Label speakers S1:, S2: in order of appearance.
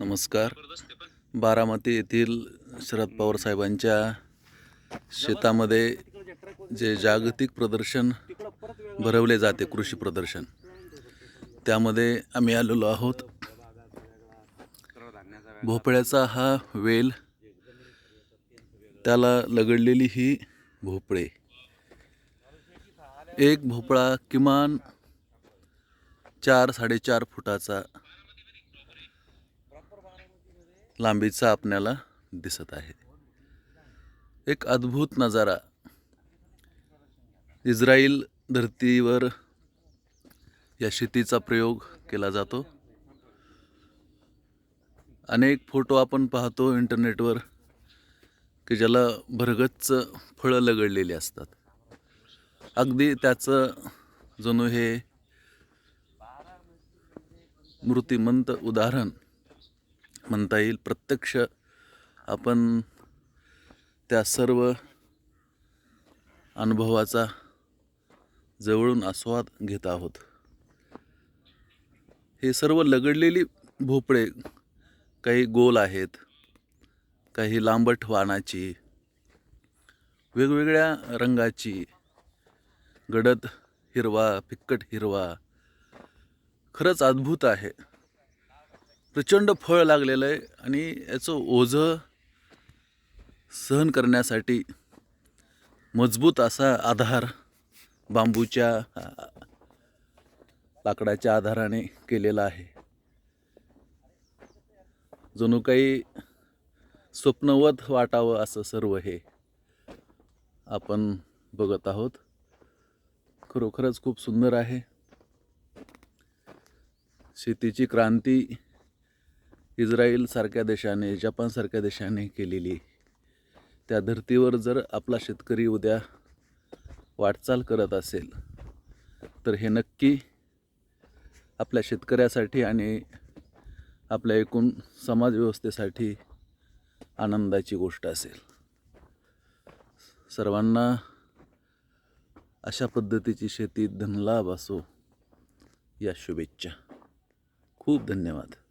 S1: नमस्कार. बारामती येथील शरद पवार साहेबांच्या शेतामध्ये जे जागतिक प्रदर्शन भरवले जाते कृषी प्रदर्शन त्यामध्ये आम्ही आलेलो आहोत. भोपळ्याचा हा वेल त्याला लगडलेली ही भोपळे. एक भोपळा किमान चार साडेचार फुटाचा लांबीचा आपल्याला दिसत आहे. एक अद्भुत नजारा. इस्रायल धर्तीवर या शेतीचा प्रयोग केला जातो. अनेक फोटो आपण पाहतो इंटरनेटवर की ज्याला भरगच्च फळं लगडलेली असतात. अगदी त्याचं जणू हे मूर्तिमंत उदाहरण म्हणता येईल. प्रत्यक्ष आपण त्या सर्व अनुभवाचा जवळून आस्वाद घेत आहोत. हे सर्व लगडलेली भोपळे काही गोल आहेत काही लांबट वाणाची वेगवेगळ्या रंगाची गडद हिरवा फिक्कट हिरवा खरंच अद्भुत आहे. प्रचंड फळ लागलेलं आहे आणि याचं ओझं सहन करण्यासाठी मजबूत असा आधार बांबूच्या लाकडाच्या आधाराने केलेला आहे. जणू काही स्वप्नवत वाटावं असं सर्व हे आपण बघत आहोत. खरोखरच खूप सुंदर आहे. शेतीची क्रांती इस्रायलसारख्या देशाने जपानसारख्या देशाने केलेली. त्या धर्तीवर जर आपला शेतकरी उद्या वाटचाल करत असेल तर हे नक्की आपल्या शेतकऱ्यासाठी आणि आपल्या एकूण समाजव्यवस्थेसाठी आनंदाची गोष्ट असेल. सर्वांना अशा पद्धतीची शेती धनलाभ असो या शुभेच्छा. खूप धन्यवाद.